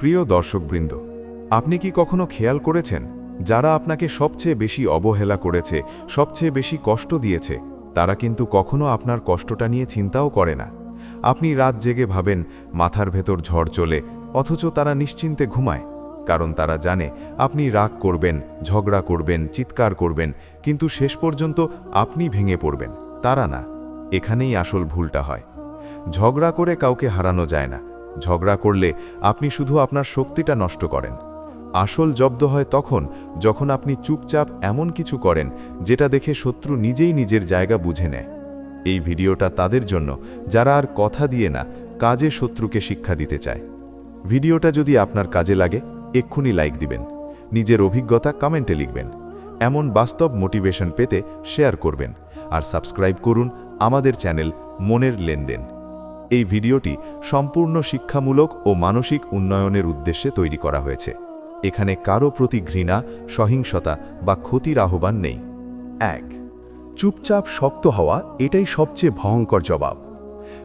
প্রিয় দর্শকবৃন্দ, আপনি কি কখনো খেয়াল করেছেন, যারা আপনাকে সবচেয়ে বেশি অবহেলা করেছে, সবচেয়ে বেশি কষ্ট দিয়েছে, তারা কিন্তু কখনো আপনার কষ্টটা নিয়ে চিন্তাও করে না? আপনি রাত জেগে ভাবেন, মাথার ভেতর ঝড় চলে, অথচ তারা নিশ্চিন্তে ঘুমায়, কারণ তারা জানে, আপনি রাগ করবেন, ঝগড়া করবেন, চিৎকার করবেন, কিন্তু শেষ পর্যন্ত আপনি ভেঙে পড়বেন, তারা না, এখানেই আসল ভুলটা হয়। ঝগড়া করে কাউকে হারানো যায় না ঝগড়া করলে আপনি শুধু আপনার শক্তিটা নষ্ট করেন। আসল জব্দ হয় তখন যখন আপনি চুপচাপ এমন কিছু করেন যেটা দেখে শত্রু নিজেই নিজের জায়গা বুঝে নেয়। এই ভিডিওটা তাদের জন্য, যারা আর কথা দিয়ে না, কাজে শত্রুকে শিক্ষা দিতে চায়। ভিডিওটা যদি আপনার কাজে লাগে, এক্ষুনি লাইক দিবেন। নিজের অভিজ্ঞতা কমেন্টে লিখবেন। এমন বাস্তব মোটিভেশন পেতে শেয়ার করবেন। আর সাবস্ক্রাইব করুন আমাদের চ্যানেল মনের লেনদেন। এই ভিডিওটি সম্পূর্ণ শিক্ষামূলক ও মানসিক উন্নয়নের উদ্দেশ্যে তৈরি করা হয়েছে। এখানে কারও প্রতি ঘৃণা, সহিংসতা বা ক্ষতির আহ্বান নেই। এক, চুপচাপ শক্ত হওয়া এটাই সবচেয়ে ভয়ঙ্কর জবাব।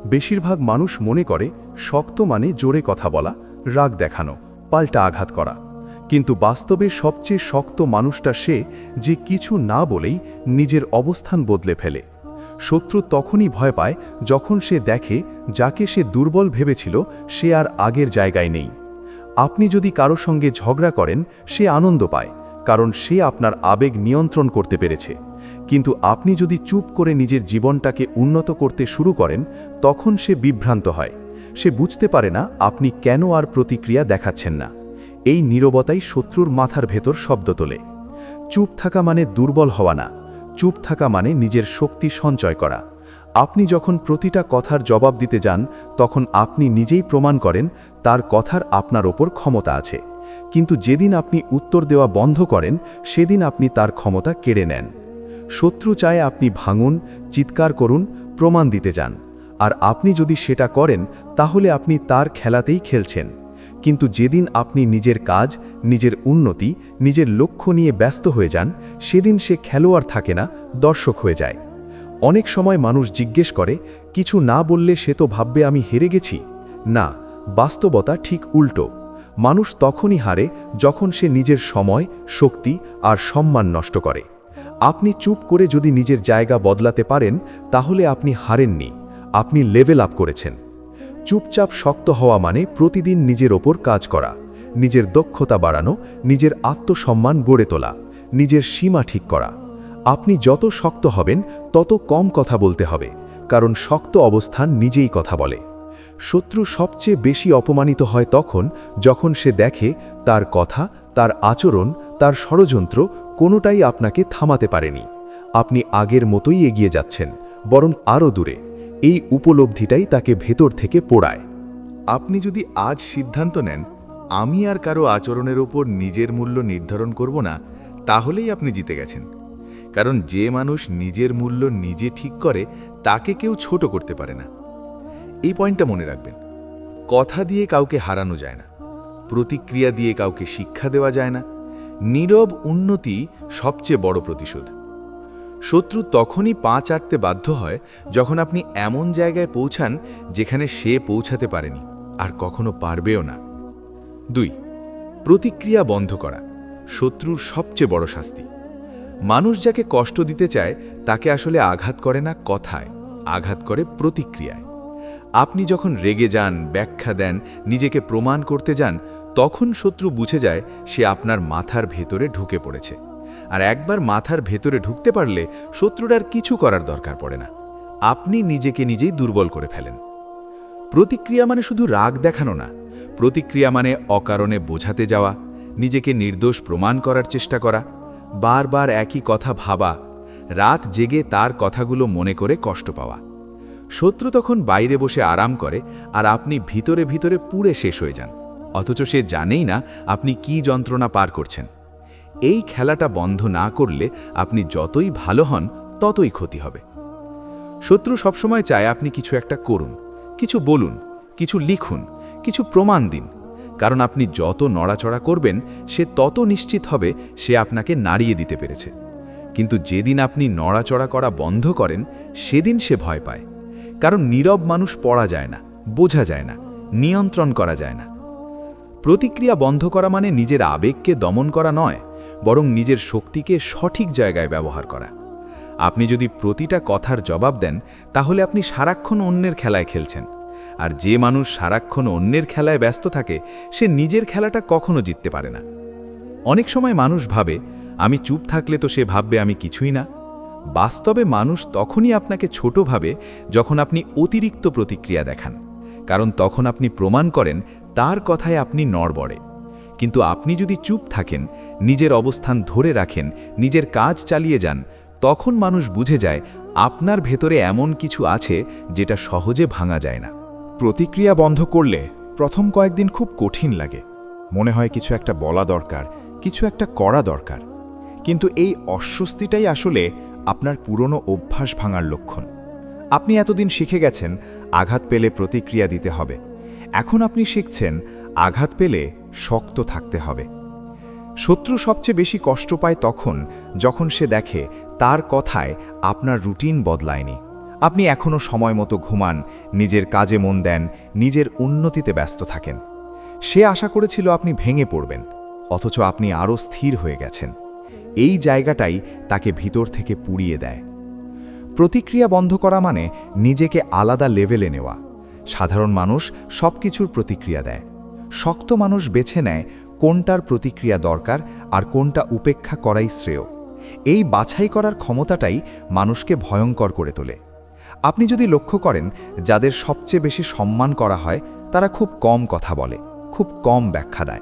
বেশিরভাগ মানুষ মনে করে, শক্ত মানে জোরে কথা বলা, রাগ দেখানো, পাল্টা আঘাত করা। কিন্তু বাস্তবে সবচেয়ে শক্ত মানুষটা সে যে কিছু না বলেই নিজের অবস্থান বদলে ফেলে। শত্রু তখনই ভয় পায় যখন সে দেখে যাকে সে দুর্বল ভেবেছিল সে আর আগের জায়গায় নেই। আপনি যদি কারও সঙ্গে ঝগড়া করেন, সে আনন্দ পায়, কারণ সে আপনার আবেগ নিয়ন্ত্রণ করতে পেরেছে। কিন্তু আপনি যদি চুপ করে নিজের জীবনটাকে উন্নত করতে শুরু করেন, তখন সে বিভ্রান্ত হয়। সে বুঝতে পারে না আপনি কেন আর প্রতিক্রিয়া দেখাচ্ছেন না। এই নীরবতাই শত্রুর মাথার ভেতর শব্দ তোলে। চুপ থাকা মানে দুর্বল হওয়া না। চুপ থাকা মানে নিজের শক্তি সঞ্চয় করা। আপনি যখন প্রতিটা কথার জবাব দিতে যান, তখন আপনি নিজেই প্রমাণ করেন, তার কথার আপনার ওপর ক্ষমতা আছে। কিন্তু যেদিন আপনি উত্তর দেওয়া বন্ধ করেন, সেদিন আপনি তার ক্ষমতা কেড়ে নেন। শত্রু চায় আপনি ভাঙুন, চিৎকার করুন, প্রমাণ দিতে যান। আর আপনি যদি সেটা করেন, তাহলে আপনি তার খেলাতেই খেলছেন। কিন্তু যেদিন আপনি নিজের কাজ, নিজের উন্নতি, নিজের লক্ষ্য নিয়ে ব্যস্ত হয়ে যান, সেদিন সে খেলোয়াড় থাকে না, দর্শক হয়ে যায়। অনেক সময় মানুষ জিজ্ঞেস করে, কিছু না বললে সে তো ভাববে আমি হেরে গেছি? না, বাস্তবতা ঠিক উল্টো। মানুষ তখনই হারে যখন সে নিজের সময়, শক্তি আর সম্মান নষ্ট করে। আপনি চুপ করে যদি নিজের জায়গা বদলাতে পারেন, তাহলে আপনি হারেননি। আপনি লেভেল আপ করেছেন। চুপচাপ শক্ত হওয়া মানে প্রতিদিন নিজের ওপর কাজ করা, নিজের দক্ষতা বাড়ানো, নিজের আত্মসম্মান গড়ে তোলা, নিজের সীমা ঠিক করা। আপনি যত শক্ত হবেন, তত কম কথা বলতে হবে, কারণ শক্ত অবস্থান নিজেই কথা বলে। শত্রু সবচেয়ে বেশি অপমানিত হয় তখন যখন সে দেখে তার কথা, তার আচরণ, তার ষড়যন্ত্র কোনোটাই আপনাকে থামাতে পারেনি। আপনি আগের মতোই এগিয়ে যাচ্ছেন, বরং আরও দূরে। এই উপলব্ধিটাই তাকে ভেতর থেকে পোড়ায়। আপনি যদি আজ সিদ্ধান্ত নেন, আমি আর কারও আচরণের ওপর নিজের মূল্য নির্ধারণ করব না, তাহলেই আপনি জিতে গেছেন। কারণ যে মানুষ নিজের মূল্য নিজে ঠিক করে, তাকে কেউ ছোট করতে পারে না। এই পয়েন্টটা মনে রাখবেন। কথা দিয়ে কাউকে হারানো যায় না। প্রতিক্রিয়া দিয়ে কাউকে শিক্ষা দেওয়া যায় না। নীরব উন্নতি সবচেয়ে বড় প্রতিশোধ। শত্রু তখনই পা চাটতে বাধ্য হয় যখন আপনি এমন জায়গায় পৌঁছান যেখানে সে পৌঁছাতে পারেনি, আর কখনো পারবেও না। দুই, প্রতিক্রিয়া বন্ধ করা শত্রুর সবচেয়ে বড় শাস্তি। মানুষ যাকে কষ্ট দিতে চায়, তাকে আসলে আঘাত করে না কথায়, আঘাত করে প্রতিক্রিয়ায়। আপনি যখন রেগে যান, ব্যাখ্যা দেন, নিজেকে প্রমাণ করতে যান, তখন শত্রু বুঝে যায় সে আপনার মাথার ভেতরে ঢুকে পড়েছে। আর একবার মাথার ভেতরে ঢুকতে পারলে শত্রুর আর কিছু করার দরকার পড়ে না। আপনি নিজেকে নিজেই দুর্বল করে ফেলেন। প্রতিক্রিয়া মানে শুধু রাগ দেখানো না। প্রতিক্রিয়া মানে অকারণে বোঝাতে যাওয়া, নিজেকে নির্দোষ প্রমাণ করার চেষ্টা করা, বারবার একই কথা ভাবা, রাত জেগে তার কথাগুলো মনে করে কষ্ট পাওয়া। শত্রু তখন বাইরে বসে আরাম করে আর আপনি ভিতরে ভিতরে পুড়ে শেষ হয়ে যান। অথচ সে জানেই না আপনি কি যন্ত্রণা পার করছেন। এই খেলাটা বন্ধ না করলে আপনি যতই ভালো হন, ততই ক্ষতি হবে। শত্রু সবসময় চায় আপনি কিছু একটা করুন, কিছু বলুন, কিছু লিখুন, কিছু প্রমাণ দিন। কারণ আপনি যত নড়াচড়া করবেন, সে তত নিশ্চিত হবে সে আপনাকে নাড়িয়ে দিতে পেরেছে। কিন্তু যেদিন আপনি নড়াচড়া করা বন্ধ করেন, সেদিন সে ভয় পায়। কারণ নীরব মানুষ পড়া যায় না, বোঝা যায় না, নিয়ন্ত্রণ করা যায় না। প্রতিক্রিয়া বন্ধ করা মানে নিজের আবেগকে দমন করা নয় বরং নিজের শক্তিকে সঠিক জায়গায় ব্যবহার করা। আপনি যদি প্রতিটা কথার জবাব দেন, তাহলে আপনি সারাক্ষণ অন্যের খেলায় খেলছেন। আর যে মানুষ সারাক্ষণ অন্যের খেলায় ব্যস্ত থাকে, সে নিজের খেলাটা কখনো জিততে পারে না। অনেক সময় মানুষ ভাবে, আমি চুপ থাকলে তো সে ভাববে আমি কিছুই না। বাস্তবে মানুষ তখনই আপনাকে ছোট ভাবে যখন আপনি অতিরিক্ত প্রতিক্রিয়া দেখান। কারণ তখন আপনি প্রমাণ করেন, তার কথায় আপনি নড়বড়ে। কিন্তু আপনি যদি চুপ থাকেন, নিজের অবস্থান ধরে রাখেন, নিজের কাজ চালিয়ে যান, তখন মানুষ বুঝে যায় আপনার ভেতরে এমন কিছু আছে যেটা সহজে ভাঙা যায় না। প্রতিক্রিয়া বন্ধ করলে প্রথম কয়েকদিন খুব কঠিন লাগে। মনে হয় কিছু একটা বলা দরকার, কিছু একটা করা দরকার। কিন্তু এই অস্বস্তিটাই আসলে আপনার পুরনো অভ্যাস ভাঙার লক্ষণ। আপনি এতদিন শিখে গেছেন, আঘাত পেলে প্রতিক্রিয়া দিতে হবে। এখন আপনি শিখছেন আঘাত পেলে শক্ত থাকতে হবে। শত্রু সবচেয়ে বেশি কষ্ট পায় তখন যখন সে দেখে তার কথায় আপনার রুটিন বদলায়নি। আপনি এখনও সময় মতো ঘুমান, নিজের কাজে মন দেন, নিজের উন্নতিতে ব্যস্ত থাকেন। সে আশা করেছিল আপনি ভেঙে পড়বেন, অথচ আপনি আরও স্থির হয়ে গেছেন। এই জায়গাটাই তাকে ভিতর থেকে পুড়িয়ে দেয়। প্রতিক্রিয়া বন্ধ করা মানে নিজেকে আলাদা লেভেলে নেওয়া। সাধারণ মানুষ সব কিছুর প্রতিক্রিয়া দেয়। শক্ত মানুষ বেছে নেয় কোনটার প্রতিক্রিয়া দরকার আর কোনটা উপেক্ষা করাই শ্রেয়। এই বাছাই করার ক্ষমতাটাই মানুষকে ভয়ঙ্কর করে তোলে। আপনি যদি লক্ষ্য করেন, যাদের সবচেয়ে বেশি সম্মান করা হয়, তারা খুব কম কথা বলে, খুব কম ব্যাখ্যা দেয়।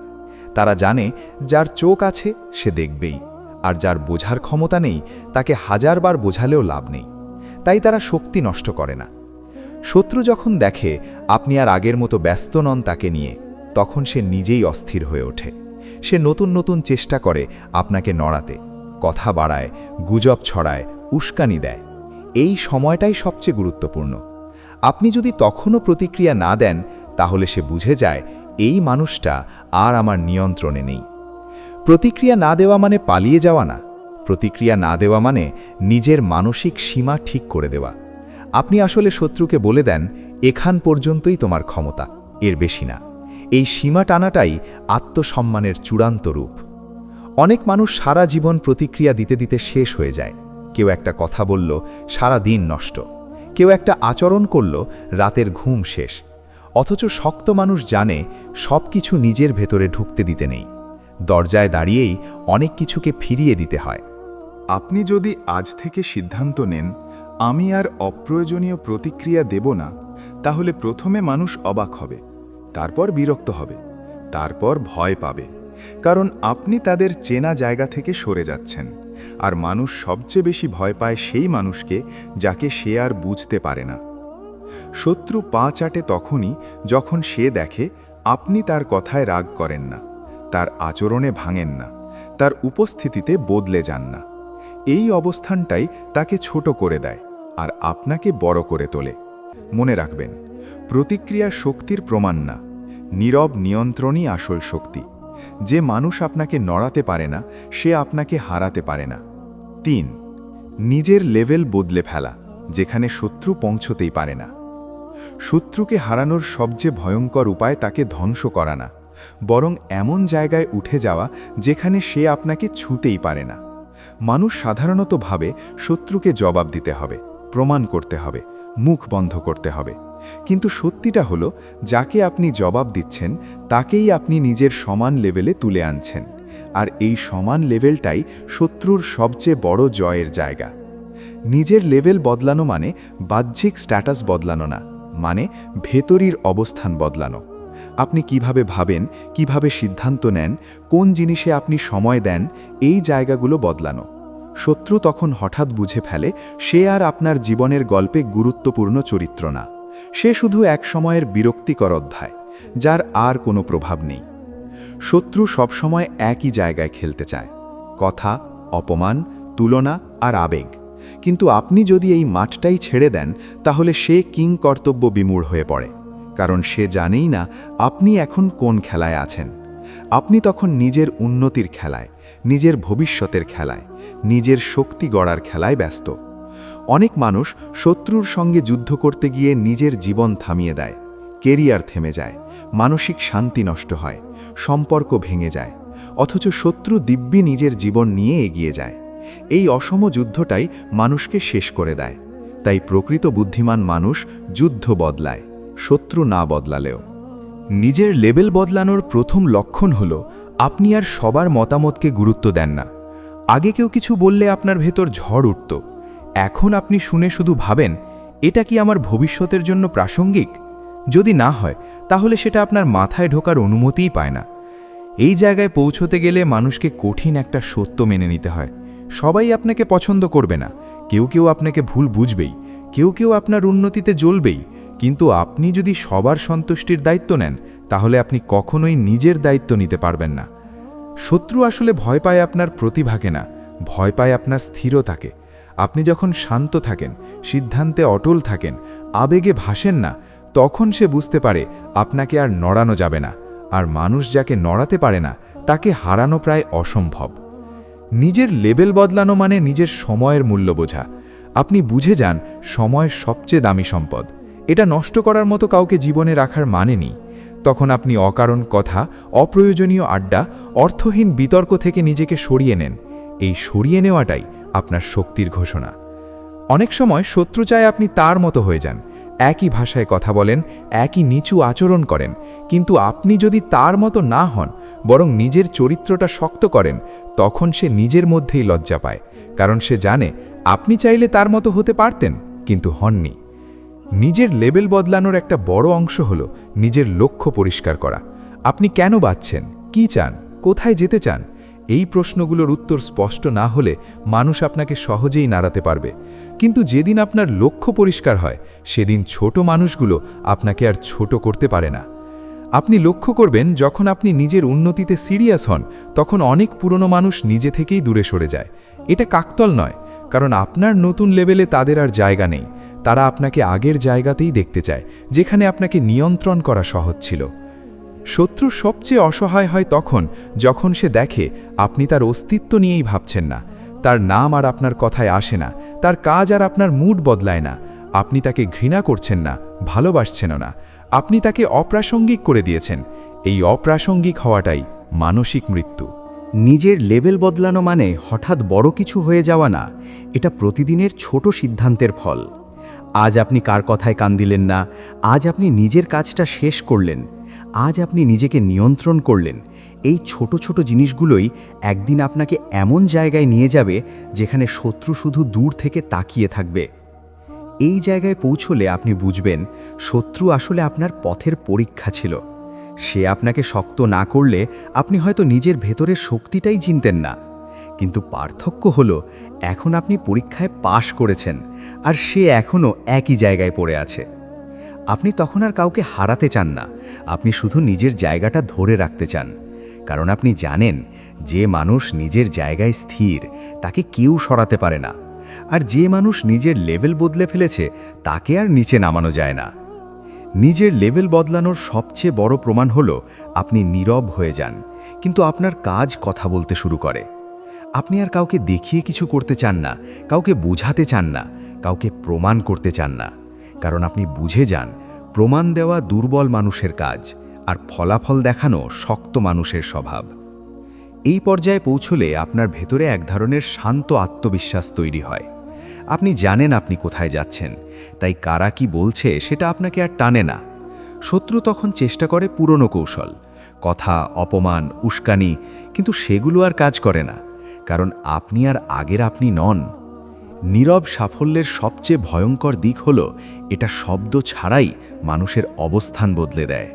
তারা জানে যার চোখ আছে, সে দেখবেই, আর যার বোঝার ক্ষমতা নেই, তাকে হাজারবার বোঝালেও লাভ নেই। তাই তারা শক্তি নষ্ট করে না। শত্রু যখন দেখে, আপনি আর আগের মতো ব্যস্ত নন তাকে নিয়ে তখন সে নিজেই অস্থির হয়ে ওঠে। সে নতুন নতুন চেষ্টা করে আপনাকে নড়াতে, কথা বাড়ায়, গুজব ছড়ায়, উস্কানি দেয়। এই সময়টাই সবচেয়ে গুরুত্বপূর্ণ। আপনি যদি তখনও প্রতিক্রিয়া না দেন, তাহলে সে বুঝে যায়, এই মানুষটা আর আমার নিয়ন্ত্রণে নেই। প্রতিক্রিয়া না দেওয়া মানে পালিয়ে যাওয়া না। প্রতিক্রিয়া না দেওয়া মানে নিজের মানসিক সীমা ঠিক করে দেওয়া। আপনি আসলে শত্রুকে বলে দেন, এখান পর্যন্তই তোমার ক্ষমতা, এর বেশি না। এই সীমা টানাটাই আত্মসম্মানের চূড়ান্ত রূপ। অনেক মানুষ সারা জীবন প্রতিক্রিয়া দিতে দিতে শেষ হয়ে যায়। কেউ একটা কথা বলল, সারা দিন নষ্ট। কেউ একটা আচরণ করল, রাতের ঘুম শেষ। অথচ শক্ত মানুষ জানে সব কিছু নিজের ভেতরে ঢুকতে দিতে নেই। দরজায় দাঁড়িয়েই অনেক কিছুকে ফিরিয়ে দিতে হয়। আপনি যদি আজ থেকে সিদ্ধান্ত নেন, আমি আর অপ্রয়োজনীয় প্রতিক্রিয়া দেব না, তাহলে প্রথমে মানুষ অবাক হবে। তারপর বিরক্ত হবে, তারপর ভয় পাবে, কারণ আপনি তাদের চেনা জায়গা থেকে সরে যাচ্ছেন, আর মানুষ সবচেয়ে বেশি ভয় পায় সেই মানুষকে যাকে সে আর বুঝতে পারে না। শত্রু পা চাটে তখনই যখন সে দেখে আপনি তার কথায় রাগ করেন না, তার আচরণে ভাঙেন না, তার উপস্থিতিতে বদলে যান না। এই অবস্থানটাই তাকে ছোট করে দেয়, আর আপনাকে বড় করে তোলে। মনে রাখবেন, প্রতিক্রিয়া শক্তির প্রমাণ না, নীরব নিয়ন্ত্রণই আসল শক্তি। যে মানুষ আপনাকে নড়াতে পারে না, সে আপনাকে হারাতে পারে না। তিন, নিজের লেভেল বদলে ফেলা, যেখানে শত্রু পৌঁছতেই পারে না। শত্রুকে হারানোর সবচেয়ে ভয়ঙ্কর উপায় তাকে ধ্বংস করা না, বরং এমন জায়গায় উঠে যাওয়া, যেখানে সে আপনাকে ছুতেই পারে না। মানুষ সাধারণত ভাবে, শত্রুকে জবাব দিতে হবে, প্রমাণ করতে হবে মুখ বন্ধ করতে হবে। কিন্তু সত্যিটা হলো, যাকে আপনি জবাব দিচ্ছেন, তাকেই আপনি নিজের সমান লেভেলে তুলে আনছেন। আর এই সমান লেভেলটাই শত্রুর সবচেয়ে বড় জয়ের জায়গা। নিজের লেভেল বদলানো মানে বাহ্যিক স্ট্যাটাস বদলানো না মানে ভেতরির অবস্থান বদলানো। আপনি কীভাবে ভাবেন, কীভাবে সিদ্ধান্ত নেন, কোন জিনিসে আপনি সময় দেন, এই জায়গাগুলো বদলানো। শত্রু তখন হঠাৎ বুঝে ফেলে, সে আর আপনার জীবনের গল্পে গুরুত্বপূর্ণ চরিত্র না। সে শুধু এক সময়ের বিরক্তিকর অধ্যায়, যার আর কোনো প্রভাব নেই। শত্রু সবসময় একই জায়গায় খেলতে চায়, কথা, অপমান, তুলনা আর আবেগ। কিন্তু আপনি যদি এই মাঠটাই ছেড়ে দেন, তাহলে সে কিং কর্তব্য বিমূঢ় হয়ে পড়ে, কারণ সে জানেই না আপনি এখন কোন খেলায় আছেন। আপনি তখন নিজের উন্নতির খেলায় নিজের ভবিষ্যতের খেলায়, নিজের শক্তি গড়ার খেলায় ব্যস্ত। অনেক মানুষ শত্রুর সঙ্গে যুদ্ধ করতে গিয়ে নিজের জীবন থামিয়ে দেয়, কেরিয়ার থেমে যায়, মানসিক শান্তি নষ্ট হয়, সম্পর্ক ভেঙে যায়, অথচ শত্রু দিব্যি নিজের জীবন নিয়ে এগিয়ে যায়। এই অসম যুদ্ধটাই মানুষকে শেষ করে দেয়। তাই প্রকৃত বুদ্ধিমান মানুষ যুদ্ধ বদলায়, শত্রু না বদলালেও। নিজের লেবেল বদলানোর প্রথম লক্ষণ হল আপনি আর সবার মতামতকে গুরুত্ব দেন না। আগে কেউ কিছু বললে আপনার ভেতর ঝড় উঠত। এখন আপনি শুনে শুধু ভাবেন, এটা কি আমার ভবিষ্যতের জন্য প্রাসঙ্গিক? যদি না হয়, তাহলে সেটা আপনার মাথায় ঢোকার অনুমতিই পায় না। এই জায়গায় পৌঁছতে গেলে মানুষকে কঠিন একটা সত্য মেনে নিতে হয়। সবাই আপনাকে পছন্দ করবে না। কেউ কেউ আপনাকে ভুল বুঝবেই। কেউ কেউ আপনার উন্নতিতে জ্বলবেই। কিন্তু আপনি যদি সবার সন্তুষ্টির দায়িত্ব নেন তাহলে আপনি কখনোই নিজের দায়িত্ব নিতে পারবেন না। শত্রু আসলে ভয় পায় আপনার প্রতিভাকে না, ভয় পায় আপনার স্থিরতাকে। আপনি যখন শান্ত থাকেন, সিদ্ধান্তে অটল থাকেন, আবেগে ভাসেন না, তখন সে বুঝতে পারে আপনাকে আর নড়ানো যাবে না, আর মানুষ যাকে নড়াতে পারে না, তাকে হারানো প্রায় অসম্ভব। নিজের লেবেল বদলানো মানে নিজের সময়ের মূল্য বোঝা। আপনি বুঝে যান, সময় সবচেয়ে দামি সম্পদ। এটা নষ্ট করার মতো কাউকে জীবনে রাখার মানে নেই। তখন আপনি অকারণ কথা, অপ্রয়োজনীয় আড্ডা, অর্থহীন বিতর্ক থেকে নিজেকে সরিয়ে নেন। এই সরিয়ে নেওয়াটাই আপনার শক্তির ঘোষণা। অনেক সময় শত্রু চায় আপনি তার মতো হয়ে যান, একই ভাষায় কথা বলেন, একই নিচু আচরণ করেন। কিন্তু আপনি যদি তার মতো না হন, বরং নিজের চরিত্রটা শক্ত করেন, তখন সে নিজের মধ্যেই লজ্জা পায়। কারণ সে জানে, আপনি চাইলে তার মতো হতে পারতেন, কিন্তু হননি। নিজের লেবেল বদলানোর একটা বড় অংশ হল নিজের লক্ষ্য পরিষ্কার করা। আপনি কেন বাঁচছেন? কি চান? কোথায় যেতে চান? এই প্রশ্নগুলোর উত্তর স্পষ্ট না হলে মানুষ আপনাকে সহজেই নাড়াতে পারবে। কিন্তু যেদিন আপনার লক্ষ্য পরিষ্কার হয়, সেদিন ছোট মানুষগুলো আপনাকে আর ছোট করতে পারে না। আপনি লক্ষ্য করবেন, যখন আপনি নিজের উন্নতিতে সিরিয়াস হন, তখন অনেক পুরনো মানুষ নিজে থেকেই দূরে সরে যায়। এটা কাকতল নয়, কারণ আপনার নতুন লেভেলে তাদের আর জায়গা নেই। তারা আপনাকে আগের জায়গাতেই দেখতে চায়, যেখানে আপনাকে নিয়ন্ত্রণ করা সহজ ছিল। শত্রু সবচেয়ে অসহায় হয় তখন, যখন সে দেখে আপনি তার অস্তিত্ব নিয়েই ভাবছেন না। তার নাম আর আপনার কথায় আসে না, তার কাজ আর আপনার মুড বদলায় না। আপনি তাকে ঘৃণা করছেন না, ভালোবাসছেনও না। আপনি তাকে অপ্রাসঙ্গিক করে দিয়েছেন। এই অপ্রাসঙ্গিক হওয়াটাই মানসিক মৃত্যু। নিজের লেভেল বদলানো মানে হঠাৎ বড় কিছু হয়ে যাওয়া না, এটা প্রতিদিনের ছোট সিদ্ধান্তের ফল। আজ আপনি কার কথায় কান দিলেন না? আজ আপনি নিজের কাজটা শেষ করলেন। আজ আপনি নিজেকে নিয়ন্ত্রণ করলেন। এই ছোট ছোট জিনিসগুলোই একদিন আপনাকে এমন জায়গায় নিয়ে যাবে যেখানে শত্রু শুধু দূর থেকে তাকিয়ে থাকবে। এই জায়গায় পৌঁছলে আপনি বুঝবেন, শত্রু আসলে আপনার পথের পরীক্ষা ছিল। সে আপনাকে শক্ত না করলে আপনি হয়তো নিজের ভেতরের শক্তিটাই চিনতেন না। কিন্তু পার্থক্য হলো, এখন আপনি পরীক্ষায় পাশ করেছেন। আর সে এখনও একই জায়গায় পড়ে আছে। আপনি তখন আর কাউকে হারাতে চান না। আপনি শুধু নিজের জায়গাটা ধরে রাখতে চান। কারণ আপনি জানেন, যে মানুষ নিজের জায়গায় স্থির, তাকে কেউ সরাতে পারে না। আর যে মানুষ নিজের লেভেল বদলে ফেলেছে, তাকে আর নিচে নামানো যায় না। নিজের লেভেল বদলানোর সবচেয়ে বড় প্রমাণ হল, আপনি নীরব হয়ে যান। কিন্তু আপনার কাজ কথা বলতে শুরু করে। আপনি আর কাউকে দেখিয়ে কিছু করতে চান না, কাউকে বোঝাতে চান না। কাউকে প্রমাণ করতে চান না। কারণ আপনি বুঝে যান, প্রমাণ দেওয়া দুর্বল মানুষের কাজ আর ফলাফল দেখানো শক্ত মানুষের স্বভাব। এই পর্যায়ে পৌঁছলে আপনার ভেতরে এক ধরনের শান্ত আত্মবিশ্বাস তৈরি হয়। আপনি জানেন আপনি কোথায় যাচ্ছেন, তাই কারা কি বলছে সেটা আপনাকে আর টানে না। শত্রু তখন চেষ্টা করে পুরনো কৌশল, কথা, অপমান, উস্কানি, কিন্তু সেগুলো আর কাজ করে না। কারণ আপনি আর আগের আপনি নন। নীরব সাফল্যের সবচেয়ে ভয়ঙ্কর দিক হল, এটা শব্দ ছাড়াই মানুষের অবস্থান বদলে দেয়।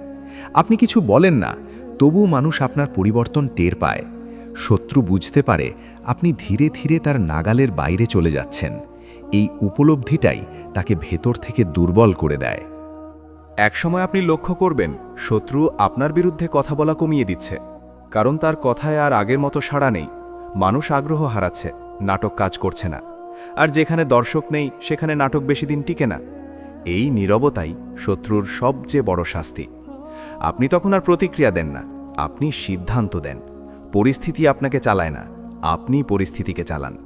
আপনি কিছু বলেন না তবু মানুষ আপনার পরিবর্তন টের পায়। শত্রু বুঝতে পারে আপনি ধীরে ধীরে তার নাগালের বাইরে চলে যাচ্ছেন। এই উপলব্ধিটাই তাকে ভেতর থেকে দুর্বল করে দেয়। একসময় আপনি লক্ষ্য করবেন, শত্রু আপনার বিরুদ্ধে কথা বলা কমিয়ে দিচ্ছে। কারণ তার কথায় আর আগের মতো সাড়া নেই। মানুষ আগ্রহ হারাচ্ছে, নাটক কাজ করছে না। আর যেখানে দর্শক নেই, সেখানে নাটক বেশি দিন টিকে না। এই নীরবতাই শত্রুর সবচেয়ে বড় শাস্তি। আপনি তখন আর প্রতিক্রিয়া দেন না, আপনি সিদ্ধান্ত দেন। পরিস্থিতি আপনাকে চালায় না, আপনি পরিস্থিতিকে চালান।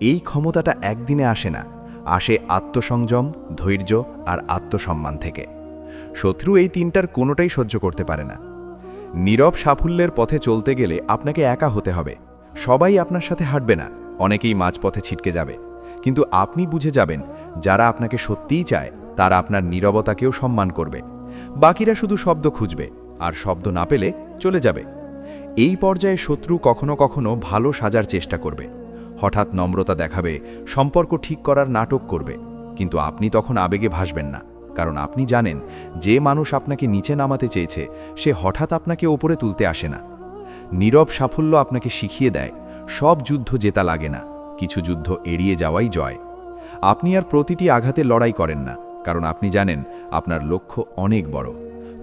এই ক্ষমতাটা একদিনে আসে না, আসে আত্মসংযম, ধৈর্য আর আত্মসম্মান থেকে। শত্রু এই তিনটার কোনোটাই সহ্য করতে পারে না। নীরব সাফল্যের পথে চলতে গেলে আপনাকে একা হতে হবে। সবাই আপনার সাথে হাঁটবে না, অনেকেই মাঝপথে ছিটকে যাবে। কিন্তু আপনি বুঝে যাবেন, যারা আপনাকে সত্যিই চায়, তারা আপনার নীরবতাকেও সম্মান করবে। বাকিরা শুধু শব্দ খুঁজবে, আর শব্দ না পেলে চলে যাবে। এই পর্যায়ে শত্রু কখনো কখনো ভালো সাজার চেষ্টা করবে। হঠাৎ নম্রতা দেখাবে, সম্পর্ক ঠিক করার নাটক করবে। কিন্তু আপনি তখন আবেগে ভাসবেন না, কারণ আপনি জানেন, যে মানুষ আপনাকে নিচে নামাতে চেয়েছে, সে হঠাৎ আপনাকে ওপরে তুলতে আসে না। নীরব সাফল্য আপনাকে শিখিয়ে দেয়, সব যুদ্ধ জেতা লাগে না। কিছু যুদ্ধ এড়িয়ে যাওয়াই জয়। আপনি আর প্রতিটি আঘাতে লড়াই করেন না, কারণ আপনি জানেন আপনার লক্ষ্য অনেক বড়।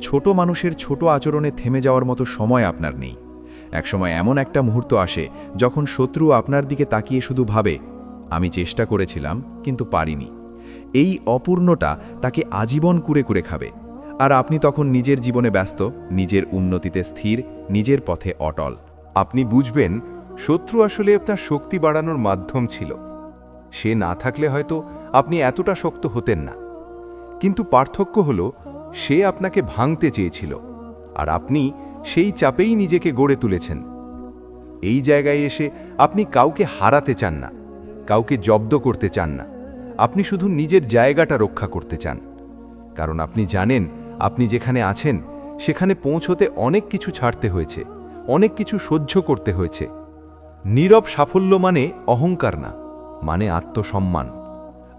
ছোট মানুষের ছোট আচরণে থেমে যাওয়ার মতো সময় আপনার নেই। একসময় এমন একটা মুহূর্ত আসে যখন শত্রু আপনার দিকে তাকিয়ে শুধু ভাবে, আমি চেষ্টা করেছিলাম, কিন্তু পারিনি। এই অপূর্ণটা তাকে আজীবন কুরে কুরে খাবে। আর আপনি তখন নিজের জীবনে ব্যস্ত, নিজের উন্নতিতে স্থির, নিজের পথে অটল। আপনি বুঝবেন শত্রু আসলে আপনার শক্তি বাড়ানোর মাধ্যম ছিল। সে না থাকলে হয়তো আপনি এতটা শক্ত হতেন না। কিন্তু পার্থক্য হল, সে আপনাকে ভাঙতে চেয়েছিল, আর আপনি সেই চাপেই নিজেকে গড়ে তুলেছেন। এই জায়গায় এসে আপনি কাউকে হারাতে চান না, কাউকে জব্দ করতে চান না। আপনি শুধু নিজের জায়গাটা রক্ষা করতে চান। কারণ আপনি জানেন, আপনি যেখানে আছেন, সেখানে পৌঁছতে অনেক কিছু ছাড়তে হয়েছে, অনেক কিছু সহ্য করতে হয়েছে। নীরব সাফল্য মানে অহংকার না মানে আত্মসম্মান।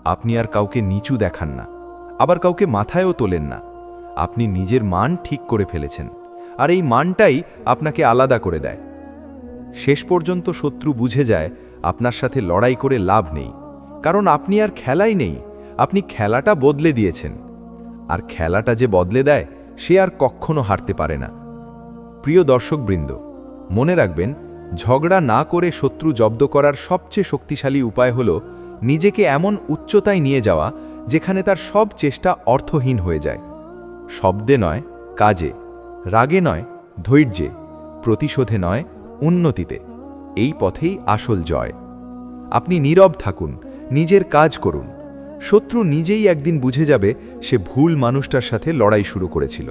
আপনি আর কাউকে নিচু দেখান না, আবার কাউকে মাথায়ও তোলেন না। আপনি নিজের মান ঠিক করে ফেলেছেন, আর এই মানটাই আপনাকে আলাদা করে দেয়। শেষ পর্যন্ত শত্রু বুঝে যায়, আপনার সাথে লড়াই করে লাভ নেই, কারণ আপনি আর খেলাই নেই, আপনি খেলাটা বদলে দিয়েছেন। আর খেলাটা যে বদলে দেয়, সে আর কখনো হারতে পারে না। প্রিয় দর্শকবৃন্দ, মনে রাখবেন ঝগড়া না করে শত্রু জব্দ করার সবচেয়ে শক্তিশালী উপায় হল নিজেকে এমন উচ্চতায় নিয়ে যাওয়া যেখানে তার সব চেষ্টা অর্থহীন হয়ে যায়। শব্দে নয়, কাজে। রাগে নয়, ধৈর্যে। প্রতিশোধে নয়, উন্নতিতে। এই পথেই আসল জয়। আপনি নীরব থাকুন, নিজের কাজ করুন। শত্রু নিজেই একদিন বুঝে যাবে সে ভুল মানুষটার সাথে লড়াই শুরু করেছিল।